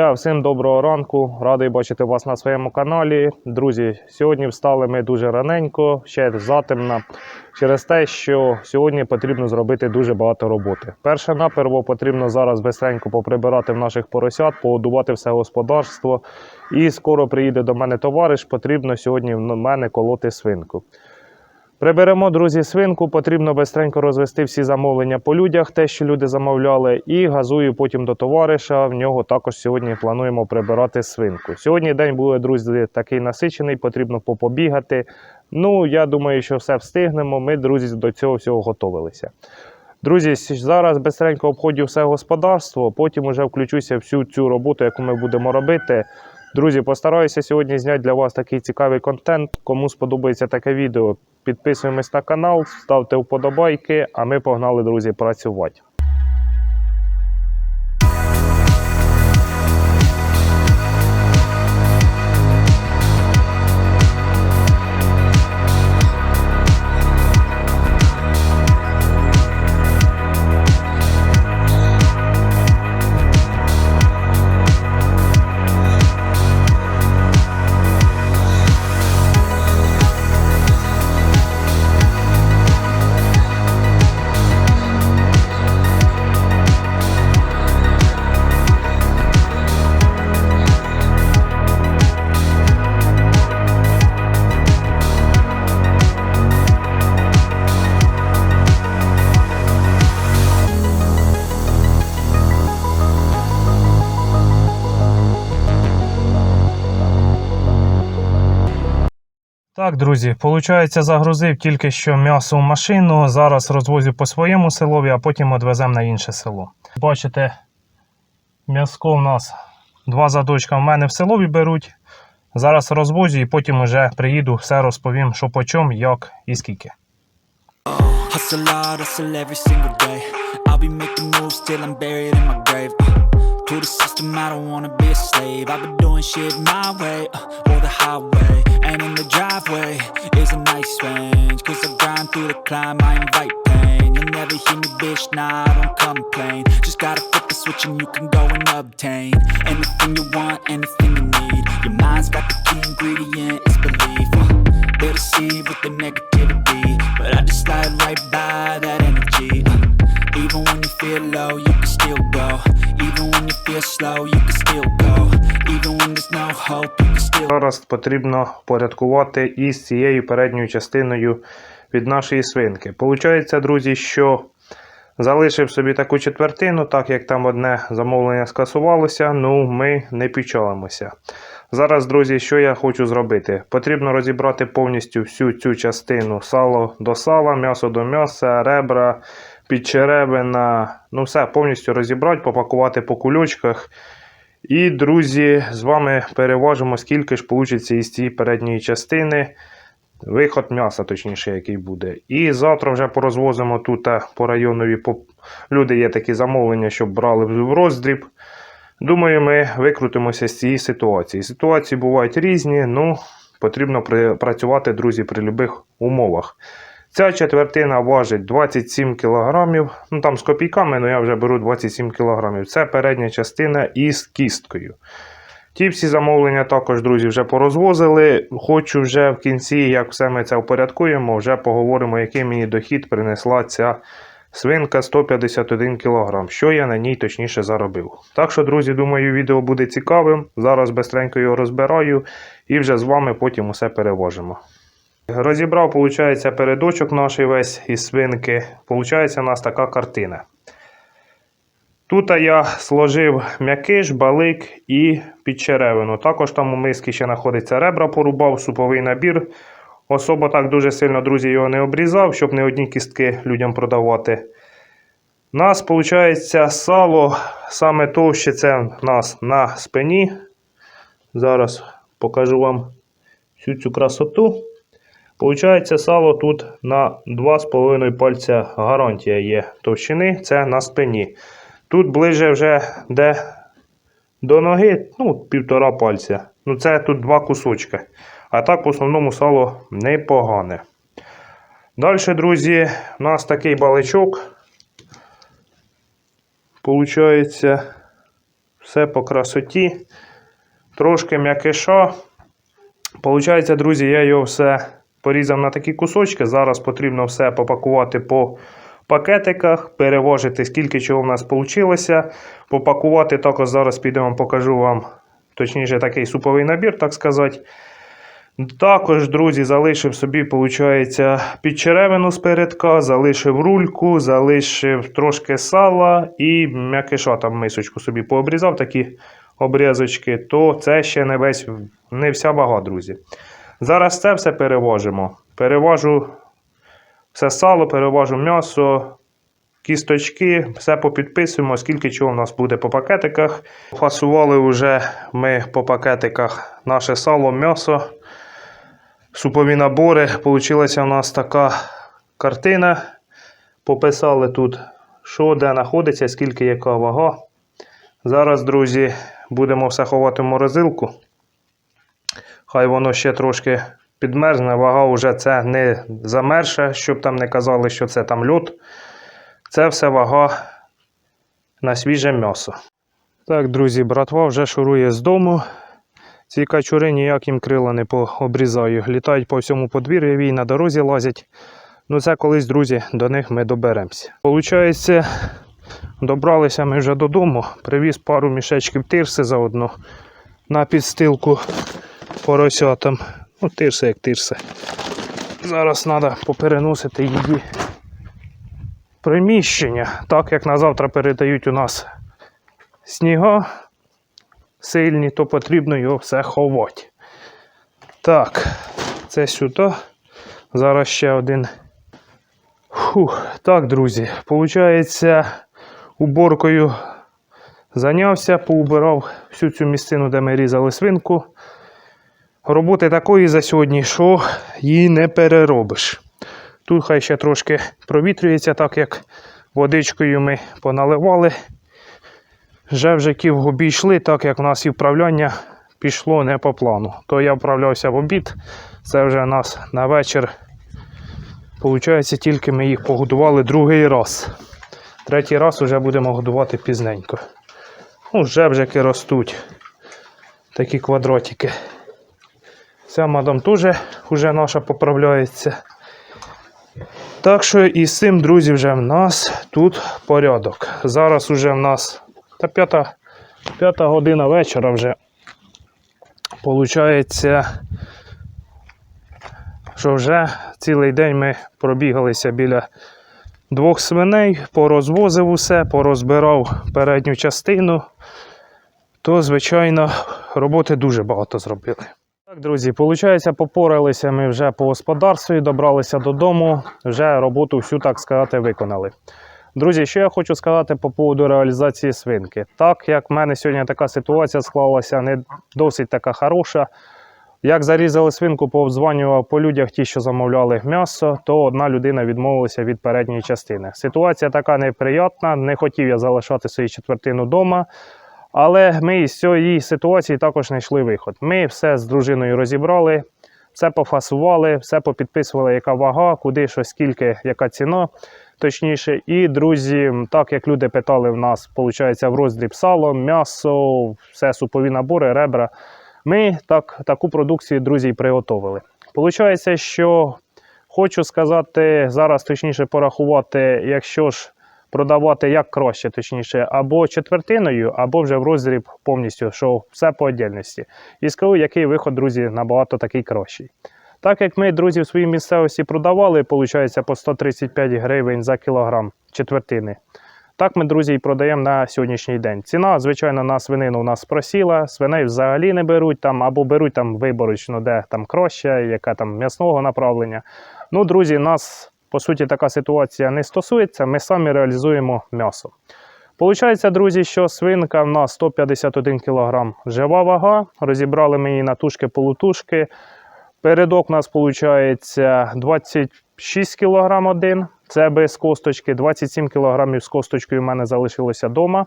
Друзі, всім доброго ранку. Радий бачити вас на своєму каналі. Друзі, сьогодні встали ми дуже раненько, ще затемно, через те, що сьогодні потрібно зробити дуже багато роботи. Перше наперво потрібно зараз бистренько поприбирати в наших поросят, погодувати все господарство. І скоро приїде до мене товариш. Потрібно сьогодні в мене колоти свинку. Приберемо, друзі, свинку, потрібно бистренько розвести всі замовлення по людях, те, що люди замовляли, і газую потім до товариша. В нього також сьогодні плануємо прибирати свинку. Сьогодні день буде, друзі, такий насичений, потрібно попобігати. Ну, я думаю, що все встигнемо. Ми, друзі, до цього всього готувалися. Друзі, зараз бистренько обходжу все господарство, потім уже включуся всю цю роботу, яку ми будемо робити. Друзі, постараюся сьогодні зняти для вас такий цікавий контент. Кому сподобається таке відео, підписуємось на канал, ставте вподобайки, а ми погнали, друзі, працювати. Так, друзі, виходить, загрузив тільки що м'ясо в машину. Зараз розвозю по своєму селові, а потім відвеземо на інше село. Бачите, м'яско в нас два задочка в мене в селові беруть. Зараз розвозю і потім уже приїду, все розповім, що по чому, як і скільки. To the system, I don't wanna be a slave. I've been doing shit my way, uh, or the highway. In the driveway is a nice range. Cause I grind through the climb, I invite pain. You'll never hear me, bitch, nah, I don't complain. Just gotta flip the switch and you can go and obtain anything you want, anything you need. Your mind's got the key ingredient, it's belief. Uh, they'll deceive with the negativity, but I just slide right by that energy. Uh, even when you feel low, you can still go. Even when you feel slow, you can still go. Even when there's no hope, Зараз потрібно порядкувати із цією передньою частиною від нашої свинки. Получається, друзі, що залишив собі таку четвертину, так як там одне замовлення скасувалося, ну ми не печалимося. Зараз, друзі, що я хочу зробити? Потрібно розібрати повністю всю цю частину сало до сала, м'ясо до м'яса, ребра, підчеревина. Ну все, повністю розібрати, попакувати по кульочках. І, друзі, з вами переважимо, скільки ж вийде із цієї передньої частини. Виход м'яса, точніше, який буде. І завтра вже порозвозимо тут е, по районові. Люди є такі замовлення, щоб брали в роздріб. Думаю, ми викрутимося з цієї ситуації. Ситуації бувають різні, ну потрібно працювати, друзі, при будь-яких умовах. Ця четвертина важить 27 кг. Ну там з копійками, але я вже беру 27 кг. Це передня частина із кісткою. Ті всі замовлення також, друзі, вже порозвозили. Хочу вже в кінці, як все ми це впорядкуємо, вже поговоримо, який мені дохід принесла ця свинка 151 кг. Що я на ній точніше заробив. Так що, друзі, думаю, відео буде цікавим. Зараз бистренько його розбираю і вже з вами потім усе перевожимо. Розібрав, виходить, передочок наш весь із свинки. Получається, у нас така картина. Тут я сложив м'якиш, балик і підчеревину. Також там у миски ще знаходиться ребра, порубав, суповий набір. Особо так дуже сильно, друзі, його не обрізав, щоб не одні кістки людям продавати. У нас, виходить, сало саме товще це в нас на спині. Зараз покажу вам всю цю красоту. Получається, сало тут на 2,5 пальця гарантія є товщини, це на спині. Тут ближе вже де до ноги, ну, півтора пальця. Ну, це тут два кусочки. А так, в основному сало непогане. Далі, друзі, у нас такий баличок. Получається, все по красоті. Трошки м'якиша. Получається, друзі, я його все порізав на такі кусочки. Зараз потрібно все попакувати по пакетиках, переважити, скільки чого в нас вийшло. Попакувати також зараз підемо, покажу вам, точніше, такий суповий набір, так сказати. Також, друзі, залишив собі, виходить, підчеревину з передка, залишив рульку, залишив трошки сала і м'якиша там мисочку собі пообрізав такі обрізочки, то це ще не весь, не вся вага, друзі. Зараз це все переважимо. Переважу все сало, переважу м'ясо, кісточки, все попідписуємо, скільки чого в нас буде по пакетиках. Фасували вже ми по пакетиках наше сало, м'ясо супові набори. Получилася у нас така картина. Пописали тут, що де знаходиться, скільки яка вага. Зараз, друзі, будемо все ховати в морозилку. Хай воно ще трошки підмерзне. Вага вже це не замерша, щоб там не казали, що це там льот. Це все вага на свіже м'ясо. Так, друзі, братва вже шурує з дому. Ці качури ніяк їм крила не пообрізаю. Літають по всьому подвір'ю і на дорозі лазять. Ну це колись, друзі, до них ми доберемося. Получається, добралися ми вже додому, привіз пару мішечків тирси заодно на підстилку поросятам. Ну, тирси як тирси. Зараз треба попереносити її приміщення. Так як на завтра передають у нас сніга сильні, то потрібно його все ховати. Так, це сюди. Зараз ще один. Фух. Так, друзі, получається, уборкою зайнявся, поубирав всю цю місцину, де ми різали свинку. Роботи такої за сьогодні, що її не переробиш. Тут хай ще трошки провітрюється, так як водичкою ми поналивали. Вже вже ків обійшли, так як в нас і вправляння пішло не по плану. То я вправлявся в обід, це вже у нас на вечір. Получається, тільки ми їх погодували другий раз. Третій раз вже будемо годувати пізненько. Ну, жебжики ростуть. Такі квадратики. Ця мадам теж вже наша поправляється. Так що і з цим, друзі, вже в нас тут порядок. Зараз уже в нас та п'ята, п'ята година вечора вже. Получається, що вже цілий день ми пробігалися біля двох свиней, порозвозив усе, порозбирав передню частину, то, звичайно, роботи дуже багато зробили. Так, друзі, виходить, попоралися ми вже по господарстві, добралися додому, вже роботу всю, так сказати, виконали. Друзі, що я хочу сказати по поводу реалізації свинки. Так як в мене сьогодні така ситуація склалася не досить така хороша. Як зарізали свинку, пообдзванював по людях ті, що замовляли м'ясо, то одна людина відмовилася від передньої частини. Ситуація така неприятна, не хотів я залишати свою четвертину вдома. Але ми із цієї ситуації також знайшли виход. Ми все з дружиною розібрали, все пофасували, все попідписували, яка вага, куди що, скільки, яка ціна. Точніше, і друзі, так як люди питали в нас, виходить, в роздріб сало, м'ясо, все супові набори, ребра. Ми так, таку продукцію, друзі, приготовили. Получається, що хочу сказати, зараз точніше порахувати, якщо ж продавати як краще, точніше, або четвертиною, або вже в роздріб повністю, що все по отдельності. І скажу, який виход, друзі, набагато такий кращий. Так як ми, друзі, в своїй місцевості продавали, виходить, по 135 гривень за кілограм четвертини. Так ми, друзі, і продаємо на сьогоднішній день. Ціна, звичайно, на свинину у нас просіла, свиней взагалі не беруть там, або беруть там виборочно, де там краще, яка там м'ясного направлення. Ну, друзі, нас по суті така ситуація не стосується. Ми самі реалізуємо м'ясо. Получається, друзі, що свинка в нас 151 кг жива вага. Розібрали ми її на тушки-полутушки. Передок у нас виходить 26 кг один. Це без косточки, 27 кг з косточкою в мене залишилося вдома.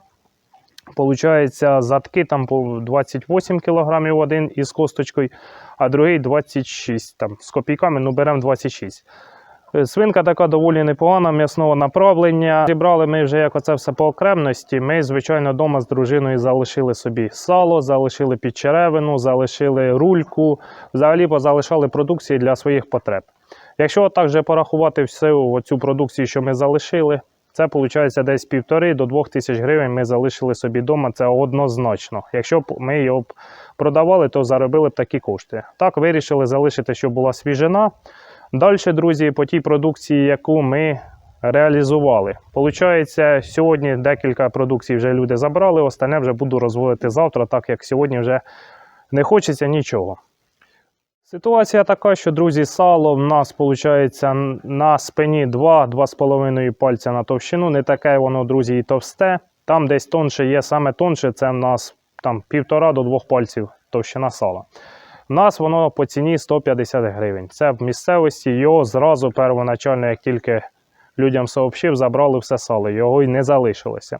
Получається, задки там по 28 кг один із косточкою, а другий 26 там, з копійками, ну беремо 26. Е, Свинка така доволі непогана, м'ясного направлення. Зібрали ми вже як оце все по окремності. Ми, звичайно, вдома з дружиною залишили собі сало, залишили підчеревину, залишили рульку, взагалі позалишали продукції для своїх потреб. Якщо так же порахувати всю цю продукцію, що ми залишили, це виходить десь півтори до двох тисяч гривень ми залишили собі вдома. Це однозначно. Якщо б ми його продавали, то заробили б такі кошти. Так вирішили залишити, щоб була свіжина. Далі, друзі, по тій продукції, яку ми реалізували. Получається, сьогодні декілька продукцій вже люди забрали, остальне вже буду розводити завтра, так як сьогодні вже не хочеться нічого. Ситуація така, що, друзі, сало в нас виходить на спині 2-2,5 пальця на товщину. Не таке воно, друзі, і товсте. Там десь тонше є, саме тонше, це в нас там півтора до двох пальців товщина сала. У нас воно по ціні 150 гривень. Це в місцевості його зразу первоначально, як тільки людям сообщив, забрали все сало, його й не залишилося.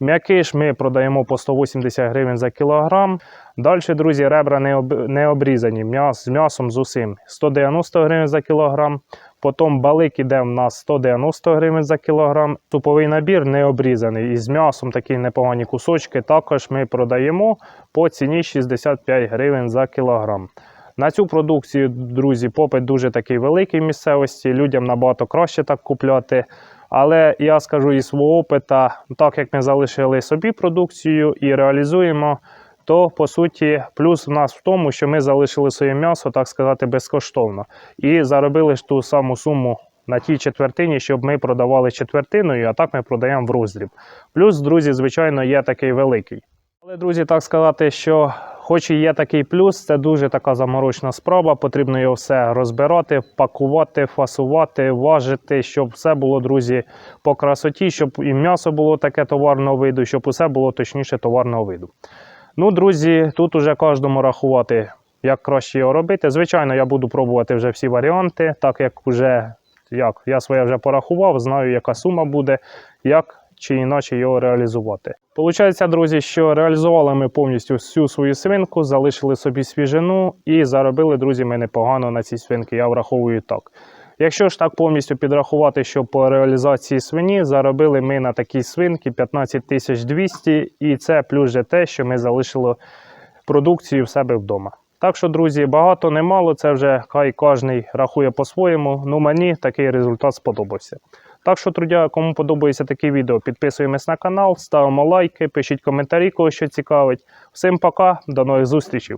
М'якиш ми продаємо по 180 гривень за кілограм. Далі, друзі, ребра не, об, не обрізані. З м'ясом з усім 190 гривень за кілограм. Потім балик іде в нас 190 гривень за кілограм. Туповий набір не обрізаний. І з м'ясом такі непогані кусочки також ми продаємо по ціні 65 гривень за кілограм. На цю продукцію, друзі, попит дуже такий великий в місцевості. Людям набагато краще так купляти. Але я скажу із свого опита, так як ми залишили собі продукцію і реалізуємо, то по суті плюс в нас в тому, що ми залишили своє м'ясо, так сказати, безкоштовно. І заробили ж ту саму суму на тій четвертині, щоб ми продавали четвертиною, а так ми продаємо в роздріб. Плюс, друзі, звичайно, є такий великий. Але, друзі, так сказати, що хоч і є такий плюс, це дуже така заморочна справа. Потрібно його все розбирати, пакувати, фасувати, важити, щоб все було, друзі, по красоті, щоб і м'ясо було таке товарного виду, щоб усе було точніше товарного виду. Ну, друзі, тут уже кожному рахувати, як краще його робити. Звичайно, я буду пробувати вже всі варіанти, так як вже як я своє вже порахував, знаю, яка сума буде, як чи іначе його реалізувати. Получається, друзі, що реалізували ми повністю всю свою свинку, залишили собі свіжину і заробили, друзі, ми непогано на цій свинки. Я враховую так. Якщо ж так повністю підрахувати, що по реалізації свині заробили ми на такій свинки 15 200, і це плюс же те, що ми залишили продукцію в себе вдома. Так що, друзі, багато немало, це вже хай кожен рахує по-своєму. Ну мені такий результат сподобався. Так що, друзі, кому подобається таке відео, підписуємось на канал, ставимо лайки, пишіть коментарі, кого що цікавить. Всім пока, до нових зустрічей!